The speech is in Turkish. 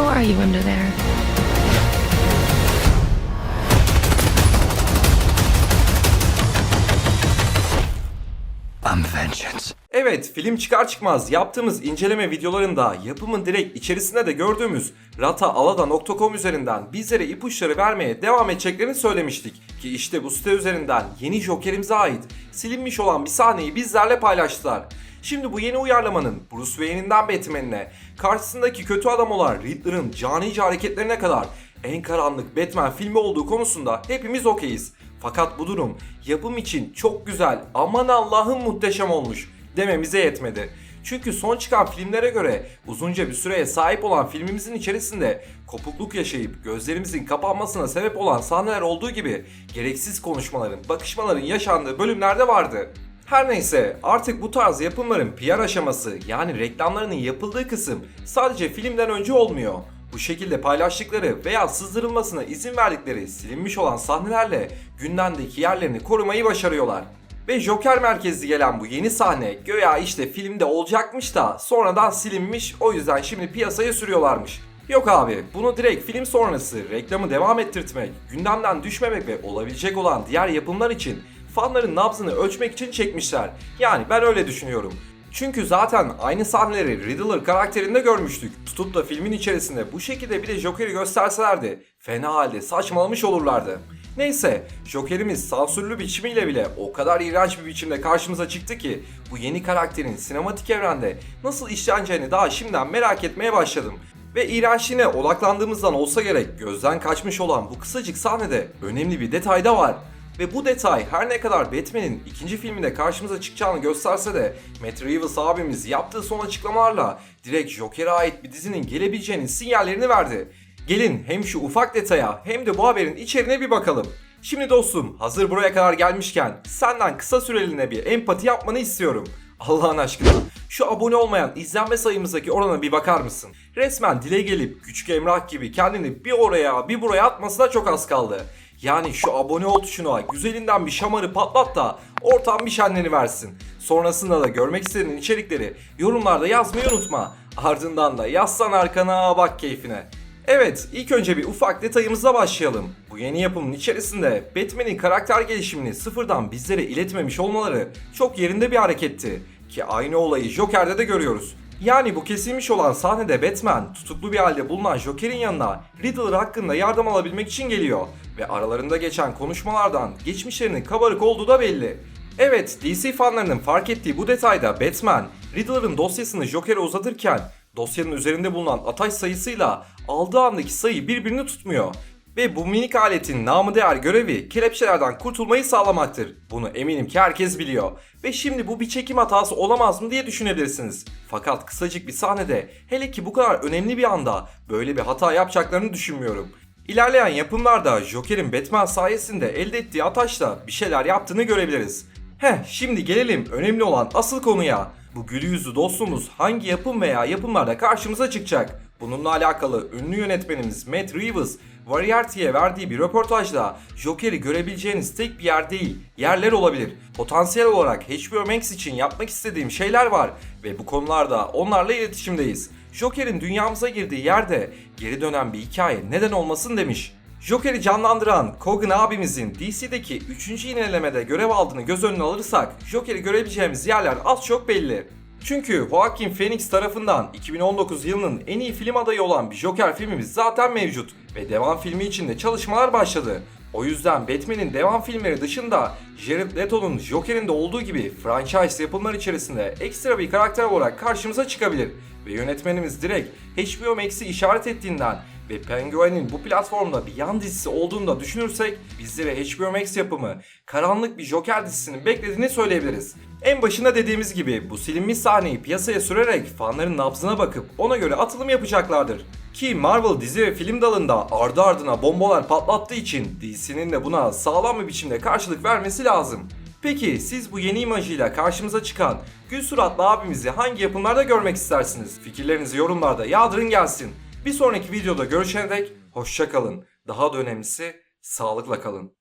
Who are you under there? I'm vengeance. Evet, film çıkar çıkmaz yaptığımız inceleme videolarında yapımın direkt içerisinde de gördüğümüz rataalada.com üzerinden bizlere ipuçları vermeye devam edeceklerini söylemiştik. Ki işte bu site üzerinden yeni Joker'imize ait silinmiş olan bir sahneyi bizlerle paylaştılar. Şimdi bu yeni uyarlamanın Bruce Wayne'inden Batman'ine, karşısındaki kötü adam olan Riddler'ın canice hareketlerine kadar en karanlık Batman filmi olduğu konusunda hepimiz okeyiz. Fakat bu durum yapım için çok güzel, aman Allah'ım muhteşem olmuş dememize yetmedi. Çünkü son çıkan filmlere göre uzunca bir süreye sahip olan filmimizin içerisinde kopukluk yaşayıp gözlerimizin kapanmasına sebep olan sahneler olduğu gibi gereksiz konuşmaların, bakışmaların yaşandığı bölümlerde vardı. Her neyse artık bu tarz yapımların PR aşaması yani reklamlarının yapıldığı kısım sadece filmden önce olmuyor. Bu şekilde paylaştıkları veya sızdırılmasına izin verdikleri silinmiş olan sahnelerle gündemdeki yerlerini korumayı başarıyorlar. Ve Joker merkezli gelen bu yeni sahne göya işte filmde olacakmış da sonradan silinmiş o yüzden şimdi piyasaya sürüyorlarmış. Yok abi bunu direkt film sonrası reklamı devam ettirtmek, gündemden düşmemek ve olabilecek olan diğer yapımlar için fanların nabzını ölçmek için çekmişler. Yani ben öyle düşünüyorum. Çünkü zaten aynı sahneleri Riddler karakterinde görmüştük. Tutup da filmin içerisinde bu şekilde bir de Joker'i gösterselerdi fena halde saçmalamış olurlardı. Neyse, Joker'imiz sansürlü biçimiyle bile o kadar iğrenç bir biçimde karşımıza çıktı ki bu yeni karakterin sinematik evrende nasıl işleneceğini daha şimdiden merak etmeye başladım. Ve iğrençliğine odaklandığımızdan olsa gerek gözden kaçmış olan bu kısacık sahnede önemli bir detay da var. Ve bu detay her ne kadar Batman'in ikinci filminde karşımıza çıkacağını gösterse de Matt Reeves abimiz yaptığı son açıklamalarla direkt Joker'e ait bir dizinin gelebileceğinin sinyallerini verdi. Gelin hem şu ufak detaya hem de bu haberin içeriğine bir bakalım. Şimdi dostum hazır buraya kadar gelmişken senden kısa süreliğine bir empati yapmanı istiyorum. Allah'ın aşkına şu abone olmayan izlenme sayımızdaki orana bir bakar mısın? Resmen dile gelip küçük Emrah gibi kendini bir oraya bir buraya atmasına çok az kaldı. Yani şu abone ol tuşuna güzelinden bir şamarı patlat da ortam bir şenleni versin. Sonrasında da görmek istediğin içerikleri yorumlarda yazmayı unutma. Ardından da yazsan arkana bak keyfine. Evet, ilk önce bir ufak detayımızla başlayalım. Bu yeni yapımın içerisinde Batman'in karakter gelişimini sıfırdan bizlere iletmemiş olmaları çok yerinde bir hareketti. Ki aynı olayı Joker'de de görüyoruz. Yani bu kesilmiş olan sahnede Batman tutuklu bir halde bulunan Joker'in yanına Riddler hakkında yardım alabilmek için geliyor ve aralarında geçen konuşmalardan geçmişlerinin kabarık olduğu da belli. Evet, DC fanlarının fark ettiği bu detayda Batman, Riddler'ın dosyasını Joker'e uzatırken dosyanın üzerinde bulunan ataş sayısıyla aldığı andaki sayı birbirini tutmuyor. Ve bu minik aletin namı değer görevi kelepçelerden kurtulmayı sağlamaktır. Bunu eminim ki herkes biliyor. Ve şimdi bu bir çekim hatası olamaz mı diye düşünebilirsiniz. Fakat kısacık bir sahnede hele ki bu kadar önemli bir anda böyle bir hata yapacaklarını düşünmüyorum. İlerleyen yapımlarda Joker'in Batman sayesinde elde ettiği ataşla bir şeyler yaptığını görebiliriz. Heh şimdi gelelim önemli olan asıl konuya. Bu gülü yüzlü dostumuz hangi yapım veya yapımlarda karşımıza çıkacak? Bununla alakalı ünlü yönetmenimiz Matt Reeves, Variety'ye verdiği bir röportajda Joker'i görebileceğiniz tek bir yer değil, yerler olabilir. Potansiyel olarak HBO Max için yapmak istediğim şeyler var ve bu konularda onlarla iletişimdeyiz. Joker'in dünyamıza girdiği yerde geri dönen bir hikaye neden olmasın demiş. Joker'i canlandıran Cogan abimizin DC'deki 3. inelemede görev aldığını göz önüne alırsak Joker'i görebileceğimiz yerler az çok belli. Çünkü Joaquin Phoenix tarafından 2019 yılının en iyi film adayı olan bir Joker filmimiz zaten mevcut ve devam filmi için de çalışmalar başladı. O yüzden Batman'in devam filmleri dışında Jared Leto'nun Joker'in de olduğu gibi franchise yapımlar içerisinde ekstra bir karakter olarak karşımıza çıkabilir. Ve yönetmenimiz direkt HBO Max'i işaret ettiğinden ve Penguin'in bu platformda bir yan dizisi olduğunu da düşünürsek bizlere HBO Max yapımı karanlık bir Joker dizisinin beklediğini söyleyebiliriz. En başında dediğimiz gibi bu silinmiş sahneyi piyasaya sürerek fanların nabzına bakıp ona göre atılım yapacaklardır. Ki Marvel dizi ve film dalında ardı ardına bombalar patlattığı için DC'nin de buna sağlam bir biçimde karşılık vermesi lazım. Peki siz bu yeni imajıyla karşımıza çıkan gül suratlı abimizi hangi yapımlarda görmek istersiniz? Fikirlerinizi yorumlarda yağdırın gelsin. Bir sonraki videoda görüşene dek hoşça kalın. Daha da önemlisi sağlıkla kalın.